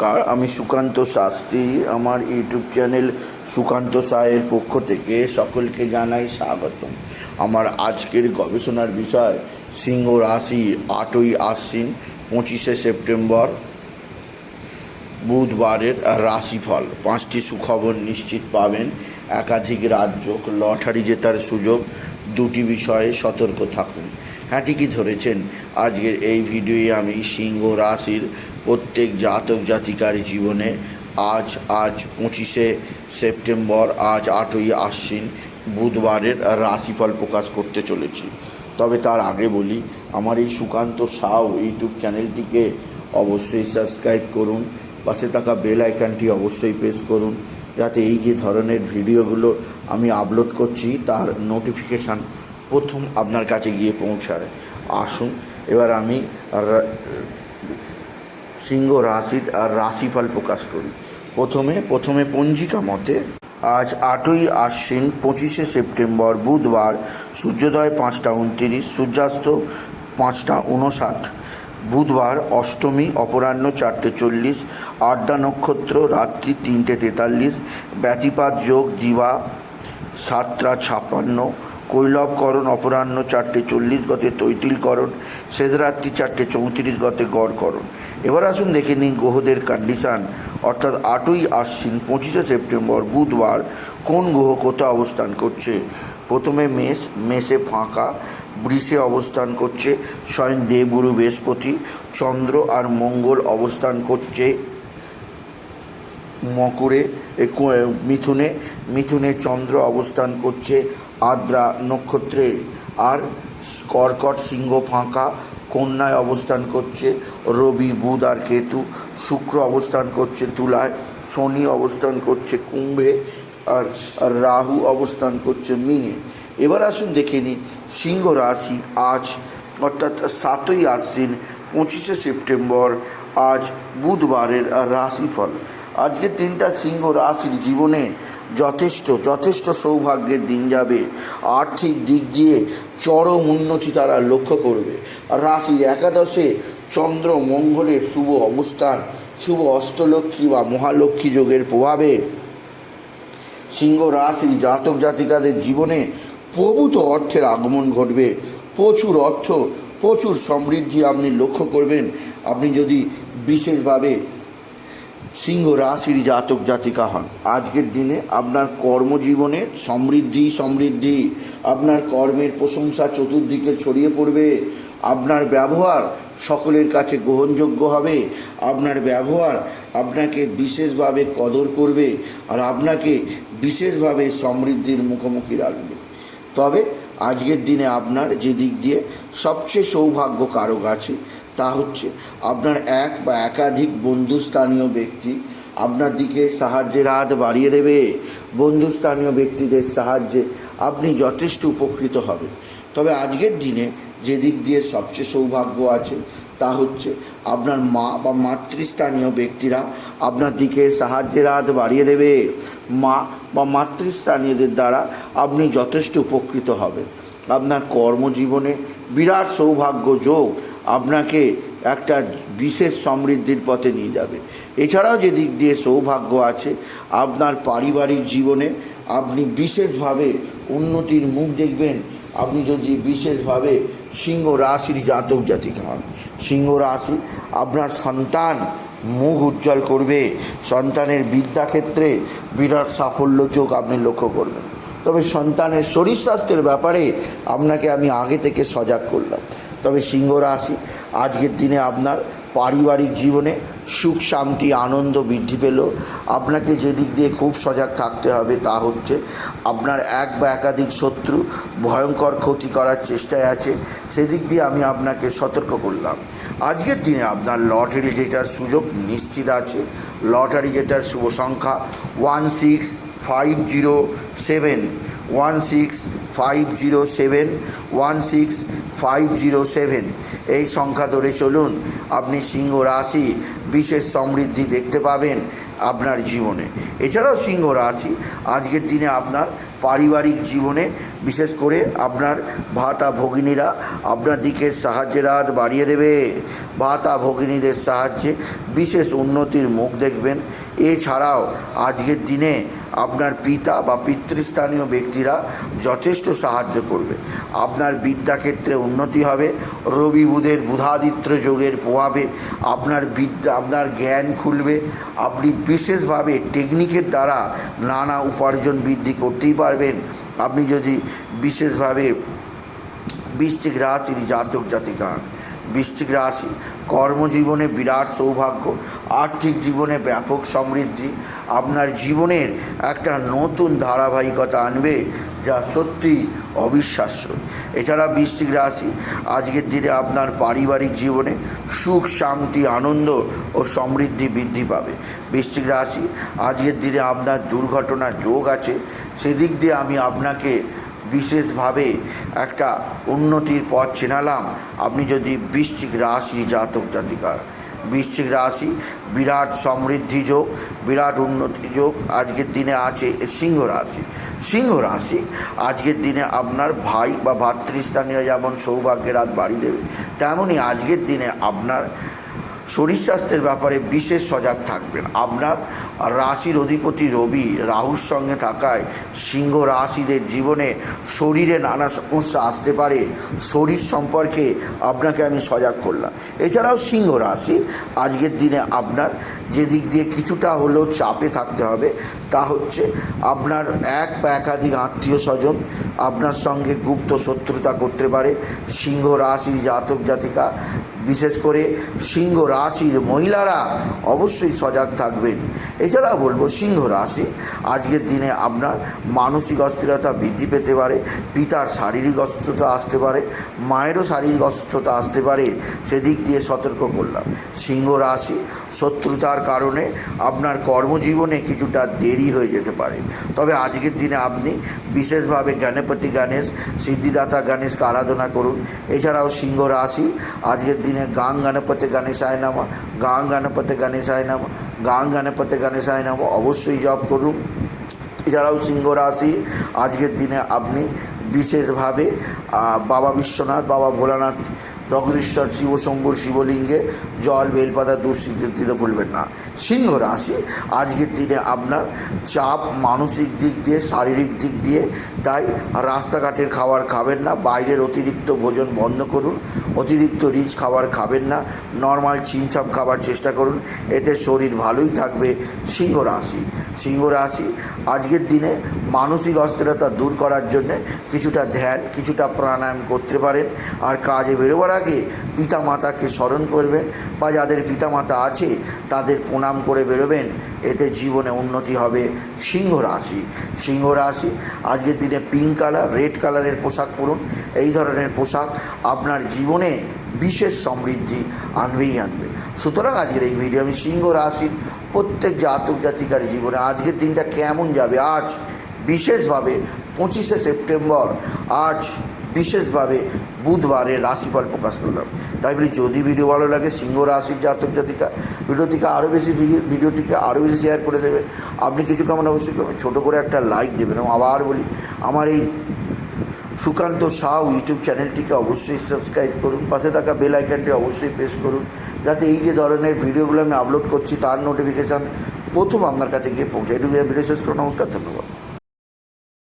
নমস্কার, আমি সুকান্ত শাস্ত্রী। আমার ইউটিউব চ্যানেল সুকান্ত সায়ের পক্ষ থেকে সকলকে জানাই স্বাগতম। আমার আজকের গবেষণার বিষয়, সিংহ রাশি আটই আশ্বিন, পঁচিশে সেপ্টেম্বর, বুধবারের রাশিফল। পাঁচটি সুখবর নিশ্চিত পাবেন। একাধিক রাজ্য লটারি জেতার সুযোগ। দুটি বিষয়ে সতর্ক থাকুন। হ্যাঁ ঠিকই ধরেছেন। আজকের এই ভিডিওয়ে আমি সিংহ রাশির প্রত্যেক জাতক জাতিকার জীবনে আজ আজ পঁচিশে সেপ্টেম্বর, আজ আটই আশ্বিন বুধবারের রাশিফল প্রকাশ করতে চলেছি। তবে তার আগে বলি, আমার এই সুকান্ত সাউ ইউটিউব চ্যানেলটিকে অবশ্যই সাবস্ক্রাইব করুন, পাশে থাকা বেল আইকনটি অবশ্যই প্রেস করুন, যাতে এই যে ধরনের ভিডিওগুলো আমি আপলোড করছি, তার নোটিফিকেশান প্রথম আপনার কাছে গিয়ে পৌঁছায়। আসুন, এবার আমি সিংহ রাশির আর রাশিফল প্রকাশ করি। প্রথমে প্রথমে পঞ্জিকা মতে, আজ আটই আশ্বিন পঁচিশে সেপ্টেম্বর বুধবার, সূর্যোদয় পাঁচটা উনতিরিশ, সূর্যাস্ত পাঁচটা উনষাট বুধবার অষ্টমী, অপরাহ্ন চারটে চল্লিশ, আড্ডা নক্ষত্র রাত্রি তিনটে তেতাল্লিশ, ব্যতিপাত যোগ দিবা সাতটা ছাপ্পান্ন কৈলবকরণ, অপরাহ্ন চারটে চল্লিশ গতে তৈতিলকরণ শেষ রাত্রি চারটে চৌত্রিশ গতে গড়করণ। এবার আসুন দেখে নিন গ্রহদের কন্ডিশান অর্থাৎ আটই আশ্বিন পঁচিশে সেপ্টেম্বর, বুধবার কোন গ্রহ কোথায় অবস্থান করছে? প্রথমে মেষ, মেষে ফাঁকা, বৃষে অবস্থান করছে, স্বয়ং দেবগুরু বৃহস্পতি, চন্দ্র আর মঙ্গল অবস্থান করছে মকরে মিথুনে মিথুনে চন্দ্র অবস্থান করছে আদ্রা নক্ষত্রে আর কর্কট সিংহ ফাঁকা, কন্যায় অবস্থান করছে রবি, বুধ আর কেতু, শুক্র অবস্থান করছে তুলায়, শনি অবস্থান করছে কুম্ভে আর রাহু অবস্থান করছে মিনে। এবার আসুন দেখে নিন সিংহ রাশি আজ, অর্থাৎ সাতই আশ্বিন, পঁচিশে সেপ্টেম্বর, আজ বুধবারের রাশিফল। আজকের তিনটা সিংহ রাশির জীবনে যথেষ্ট যথেষ্ট সৌভাগ্যের দিন যাবে। আর্থিক দিক দিয়ে চরম উন্নতি তারা লক্ষ্য করবে। রাশির একাদশে চন্দ্র মঙ্গলের শুভ অবস্থান, শুভ অষ্টলক্ষ্মী বা মহালক্ষ্মী যোগের প্রভাবে। সিংহ রাশির জাতক জাতিকাদের জীবনে প্রভূত অর্থের আগমন ঘটবে। প্রচুর অর্থ, প্রচুর সমৃদ্ধি আপনি লক্ষ্য করবেন। আপনি যদি বিশেষভাবে সিংহ রাশির জাতক জাতিকা হন। আজকের দিনে আপনার কর্মজীবনে সমৃদ্ধি সমৃদ্ধি। আপনার কর্মের প্রশংসা চতুর্দিকে ছড়িয়ে পড়বে। আপনার ব্যবহার সকলের কাছে গ্রহণযোগ্য হবে। আপনার ব্যবহার আপনাকে বিশেষভাবে কদর করবে আর আপনাকে বিশেষভাবে সমৃদ্ধির মুখোমুখি রাখবে। তবে আজকের দিনে আপনার যে দিক দিয়ে সবচেয়ে সৌভাগ্য কারক আছে তা হচ্ছে, আপনার এক বা একাধিক বন্ধুস্থানীয় ব্যক্তি আপনার দিকে সাহায্যের হাত বাড়িয়ে দেবে। বন্ধুস্থানীয় ব্যক্তিদের সাহায্যে আপনি যথেষ্ট উপকৃত হবেন। তবে আজকের দিনে যে দিক দিয়ে সবচেয়ে সৌভাগ্য আছে, তা হচ্ছে আপনার মা বা মাতৃস্থানীয় ব্যক্তিরা আপনার দিকে সাহায্যের হাত বাড়িয়ে দেবে। মা বা মাতৃস্থানীয়দের দ্বারা আপনি যথেষ্ট উপকৃত হবেন। আপনার কর্মজীবনে বিরাট সৌভাগ্য যোগ আপনাকে একটা বিশেষ সমৃদ্ধির পথে নিয়ে যাবে। এছাড়াও যে দিক দিয়ে সৌভাগ্য আছে, আপনার পারিবারিক জীবনে আপনি বিশেষভাবে উন্নতির মুখ দেখবেন। আপনি যদি বিশেষভাবে সিংহ রাশির জাতক জাতিকা হন, সিংহ রাশি আপনার সন্তান মুখ উজ্জ্বল করবে। সন্তানের বিদ্যাক্ষেত্রে বিরাট সাফল্য চোখ আপনি লক্ষ্য করবেন। তবে সন্তানের শরীর স্বাস্থ্যের ব্যাপারে আপনাকে আমি আগে থেকে সজাগ করলাম। তবে সিংহ রাশি, আজকের দিনে আপনার পারিবারিক জীবনে সুখ, শান্তি, আনন্দ বৃদ্ধি পেল। আপনাকে যে দিক দিয়ে খুব সজাগ থাকতে হবে তা হচ্ছে আপনার এক বা একাধিক শত্রু ভয়ঙ্কর ক্ষতি করার চেষ্টায় আছে। সেদিক দিয়ে আমি আপনাকে সতর্ক করলাম। আজকের দিনে আপনার লটারি জেতার সুযোগ নিশ্চিত আছে। লটারি জেতার শুভ সংখ্যা one six five zero seven. One six five zero seven one six five zero seven এই সংখ্যা ধরে চলুন, আপনি সিংহ রাশি, বিশেষ সমৃদ্ধি দেখতে পাবেন আপনার জীবনে। এছাড়াও সিংহ রাশি, আজকের দিনে আপনার পারিবারিক জীবনে, বিশেষ করে আপনার ভাতা ভগিনীরা আপনার দিকে সাহায্যের হাত বাড়িয়ে দেবে। ভাতা ভগিনীদের সাহায্যে বিশেষ উন্নতির মুখ দেখবেন। এছাড়াও আজকের দিনে আপনার পিতা বা পিতৃস্থানীয় ব্যক্তিরা যথেষ্ট সাহায্য করবে। আপনার বিদ্যাক্ষেত্রে উন্নতি হবে, রবি বুধের বুধাদিত্য যোগের প্রভাবে আপনার বিদ্যা, আপনার জ্ঞান খুলবে। আপনি বিশেষভাবে টেকনিকের দ্বারা নানা উপার্জন বৃদ্ধি করতেই পারবেন। আপনি যদি বিশেষভাবে বৃষ্টিক রাশির জাতক জাতিকা বৃষ্টিক রাশি কর্মজীবনে বিরাট সৌভাগ্য, আর্থিক জীবনে ব্যাপক সমৃদ্ধি, আপনার জীবনের একটা নতুন ধারাবাহিকতা আনবে। যা সত্যি অবিশ্বাস্য। এছাড়া বৃশ্চিক রাশি, আজকের দিনে আপনার পারিবারিক জীবনে সুখ, শান্তি, আনন্দ ও সমৃদ্ধি বৃদ্ধি পাবে। বৃশ্চিক রাশি, আজকের দিনে আপনার দুর্ঘটনার যোগ আছে। সেদিক দিয়ে আমি আপনাকে বিশেষভাবে একটা উন্নতির পথ চেনালাম। আপনি যদি বৃষ্টিক রাশি জাতক জাতিকার বৃশ্চিক রাশি, বিরাট সমৃদ্ধি যোগ, বিরাট উন্নতি যোগ, আজকের দিনে আছে সিংহ রাশি। সিংহ রাশি, আজকের দিনে আপনার ভাই বা ভাতৃস্থানীয় যেমন সৌভাগ্যের রাত বাড়ি দেবে তেমনই আজকের দিনে আপনার শরীর স্বাস্থ্যের ব্যাপারে বিশেষ সজাগ থাকবেন। আপনার রাশির অধিপতি রবি রাহুর সঙ্গে থাকায় সিংহ রাশিদের জীবনে শরীরে নানা সমস্যা আসতে পারে। শরীর সম্পর্কে আপনাকে আমি সজাগ করলাম। এছাড়াও সিংহ রাশি, আজকের দিনে আপনার যে দিক দিয়ে কিছুটা হলেও চাপে থাকতে হবে তা হচ্ছে আপনার এক বা একাধিক আত্মীয় স্বজন আপনার সঙ্গে গুপ্ত শত্রুতা করতে পারে। সিংহ রাশির জাতক জাতিকা, বিশেষ করে সিংহ রাশির মহিলারা অবশ্যই সজাগ থাকবেন। এছাড়া বলব সিংহ রাশি। আজকের দিনে আপনার মানসিক অস্থিরতা বৃদ্ধি পেতে পারে, পিতার শারীরিক অসুস্থতা আসতে পারে, মায়েরও শারীরিক অসুস্থতা আসতে পারে, সেদিক দিয়ে সতর্ক করলাম। সিংহ রাশি শত্রুতার কারণে আপনার কর্মজীবনে কিছুটা দেরি হয়ে যেতে পারে। তবে আজকের দিনে আপনি বিশেষভাবে জ্ঞানপতি গণেশ, সিদ্ধিদাতা গণেশকে আরাধনা করুন। এছাড়াও সিংহ রাশি, আজকের দিনে গাং গণপতি গণেশায় নামা, গাং গণপতি গণেশায় নামা গাং গণপতি সাই নাম, অবশ্যই জপ করুন। এছাড়াও সিংহ রাশি, আজকের দিনে আপনি বিশেষভাবে বাবা বিশ্বনাথ, বাবা ভোলানাথ জগদীশ্বর শিবশম্ভুর শিবলিঙ্গে জল, বেলপাতা দুঃসিদ্ধ দিতে ভুলবেন না। সিংহ রাশি, আজকের দিনে আপনার চাপ, মানসিক দিক দিয়ে, শারীরিক দিক দিয়ে, তাই রাস্তাঘাটের খাবার খাবেন না, বাইরের অতিরিক্ত ভোজন বন্ধ করুন, অতিরিক্ত রিচ খাবার খাবেন না, নর্মাল চিনচাপ খাবার চেষ্টা করুন, এতে শরীর ভালোই থাকবে সিংহ রাশি। সিংহ রাশি, আজকের দিনে মানসিক অস্থিরতা দূর করার জন্যে কিছুটা ধ্যান, কিছুটা প্রাণায়াম করতে পারেন, আর কাজে বেরোবার আগে পিতা মাতাকে স্মরণ করবেন বা যাদের পিতা মাতা আছে, তাদের প্রণাম করে বেরোবেন। এতে জীবনে উন্নতি হবে সিংহ রাশি। সিংহ রাশি, আজকের দিনে পিঙ্ক কালার রেড কালারের পোশাক পরুন। এই ধরনের পোশাক আপনার জীবনে বিশেষ সমৃদ্ধি আনবেই আনবে। সুতরাং আজকের এই ভিডিও আমি সিংহ রাশির প্রত্যেক জাতক জাতিকার জীবনে আজকের দিনটা কেমন যাবে? আজ বিশেষভাবে পঁচিশে সেপ্টেম্বর, আজ বিশেষভাবে বুধবারের রাশিফল প্রকাশ করলাম। তাই বলি, যদি ভিডিও ভালো লাগে, সিংহ রাশির জাতক জাতিকা ভিডিওটিকে আরও বেশি ভিডিও, ভিডিওটিকে আরও বেশি শেয়ার করে দেবেন আপনি কিছু কেমন অবশ্যই করবেন, ছোটো করে একটা লাইক দেবেন। এবং আবার বলি, আমার এই সুকান্ত সাউ ইউটিউব চ্যানেলটিকে অবশ্যই সাবস্ক্রাইব করুন। পাশে থাকা বেল আইকনটি অবশ্যই প্রেস করুন। যাতে এই যে ধরনের ভিডিওগুলো আমি আপলোড করছি, তার নোটিফিকেশান প্রথম আপনার কাছে গিয়ে পৌঁছায়। এটুকু ভিডিও শেষ করো নমস্কার, ধন্যবাদ।